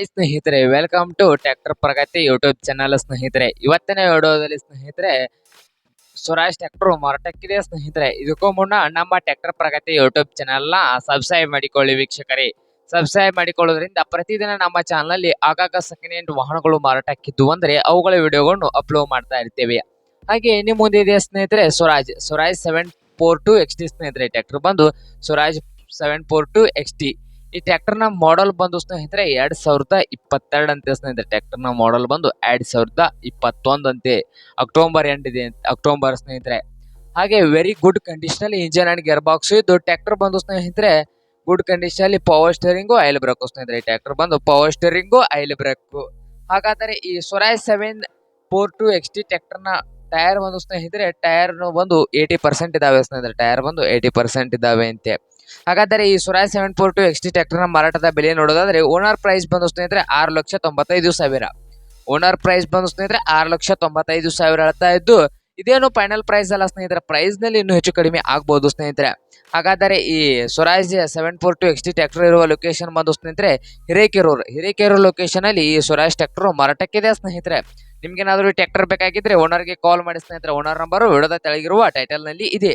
Hi ಸ್ನೇಹಿತರೆ welcome to tractor Pragati YouTube channel ಸ್ನೇಹಿತರೆ. ಇವತ್ತಿನ ವಿಡಿಯೋದಲ್ಲಿ ಸ್ನೇಹಿತರೆ ಸ್ವರಾಜ್ ಟ್ರ್ಯಾಕ್ಟರ್ ಮಾರಾಟಕ್ಕಿದೆ ಸ್ನೇಹಿತರೆ. ಇದಕ್ಕೂ ಮುನ್ನ ನಮ್ಮ ಟ್ರ್ಯಾಕ್ಟರ್ ಪ್ರಗತಿ ಯೂಟ್ಯೂಬ್ ಚಾನಲ್ನ ಸಬ್ಸ್ಕ್ರೈಬ್ ಮಾಡಿಕೊಳ್ಳಿ ವೀಕ್ಷಕರೇ. ಸಬ್ಸ್ಕ್ರೈಬ್ ಮಾಡಿಕೊಳ್ಳೋದ್ರಿಂದ ಪ್ರತಿದಿನ ನಮ್ಮ ಚಾನಲಲ್ಲಿ ಆಗಾಗ ಸೆಕೆಂಡ್ ಹ್ಯಾಂಡ್ ವಾಹನಗಳು ಮಾರಾಟಕ್ಕಿದ್ದು ಅಂದರೆ ಅವುಗಳ ವಿಡಿಯೋಗಳನ್ನು ಅಪ್ಲೋಡ್ ಮಾಡ್ತಾ ಇರ್ತೇವೆ. ಹಾಗೆ ಇನ್ನು ಮುಂದೆ ಇದೆ ಸ್ನೇಹಿತರೆ Swaraj Swaraj seven four two X T ಸ್ನೇಹಿತರೆ. ಟ್ರ್ಯಾಕ್ಟರ್ ಬಂದು Swaraj seven four two X T ಈ ಟ್ರ್ಯಾಕ್ಟರ್ನ ಮಾಡೆಲ್ ಬಂದು ಸ್ನೇಹಿತರೆ ಎರಡ್ ಸಾವಿರದ ಇಪ್ಪತ್ತೆರಡು ಅಂತೆ ಸ್ನೇಹಿತರೆ ಟ್ರ್ಯಾಕ್ಟರ್ನ ಮಾಡೆಲ್ ಬಂದು ಎರಡ್ ಸಾವಿರದ ಇಪ್ಪತ್ತೊಂದು ಅಂತೆ. ಅಕ್ಟೋಬರ್ ಎಂಡ್ ಇದೆ ಅಕ್ಟೋಬರ್ ಸ್ನೇಹಿತರೆ. ಹಾಗೆ ವೆರಿ ಗುಡ್ ಕಂಡೀಷನ್ ಅಲ್ಲಿ ಇಂಜಿನ್ ಅಂಡ್ ಗೇರ್ ಬಾಕ್ಸ್ ಇದು ಟ್ರ್ಯಾಕ್ಟರ್ ಬಂದು ಸ್ನೇಹಿತರೆ ಗುಡ್ ಕಂಡೀಷನ್ ಅಲ್ಲಿ ಪವರ್ ಸ್ಟೇರಿಂಗು ಆಯಿಲ್ ಬ್ರೇಕ್ ಸ್ನೇಹಿತರೆ. ಟ್ರ್ಯಾಕ್ಟರ್ ಬಂದು ಪವರ್ ಸ್ಟೇರಿಂಗು ಆಯಿಲ್ ಬ್ರೇಕ್ ಹಾಗಾದರೆ ಈ Swaraj seven four two X T ಟ್ರ್ಯಾಕ್ಟರ್ನ ಟೈರ್ ಬಂದು ಸ್ನೇಹಿತರೆ ಟೈರ್ ಬಂದು ಏಯ್ಟಿ ಪರ್ಸೆಂಟ್ ಇದಾವೆ ಸ್ನೇಹಿತರೆ. ಟೈರ್ ಬಂದು ಏಯ್ಟಿ ಪರ್ಸೆಂಟ್ ಇದಾವೆ ಅಂತೆ. ಹಾಗಾದರೆ ಈ Swaraj seven four two X T ಟ್ರ್ಯಾಕ್ಟರ್ನ ಮಾರಾಟದ ಬೆಲೆ ನೋಡೋದಾದ್ರೆ ಓನರ್ ಪ್ರೈಸ್ ಬಂದು ಸ್ನೇಹಿತರೆ ಆರು ಲಕ್ಷ ತೊಂಬತ್ತೈದು ಸಾವಿರ. ಓನರ್ ಪ್ರೈಸ್ ಬಂದು ಸ್ನೇಹಿತರೆ ಆರು ಲಕ್ಷ ತೊಂಬತ್ತೈದು ಸಾವಿರ ಹೇಳ್ತಾ ಇದ್ದು, ಇದೇನು ಫೈನಲ್ ಪ್ರೈಸ್ ಅಲ್ಲ ಸ್ನೇಹಿತರೆ ಪ್ರೈಸ್ನಲ್ಲಿ ಇನ್ನೂ ಹೆಚ್ಚು ಕಡಿಮೆ ಆಗ್ಬಹುದು ಸ್ನೇಹಿತರೆ. ಹಾಗಾದರೆ ಈ Swaraj seven four two X T tractor ಇರುವ ಲೊಕೇಶನ್ ಬಂದು ಸ್ನೇಹಿತರೆ, ಹಿರೇಕೆರೂರು ಹಿರೇಕೆರೂರು ಲೊಕೇಶನ್ ಅಲ್ಲಿ ಈ ಸ್ವರಾಜ್ ಟ್ರ್ಯಾಕ್ಟರ್ ಮಾರಾಟಕ್ಕಿದೆ ಸ್ನೇಹಿತರೆ. ನಿಮ್ಗೇನಾದ್ರೂ ಟ್ರ್ಯಾಕ್ಟರ್ ಬೇಕಾಗಿದ್ರೆ ಓನರ್ಗೆ ಕಾಲ್ ಮಾಡಿ ಸ್ನೇಹಿತರೆ ಓನರ್ ನಂಬರ್ ವಿಡೋದ ತೆಳಗಿರುವ ಟೈಟಲ್ನಲ್ಲಿ ಇದೆ.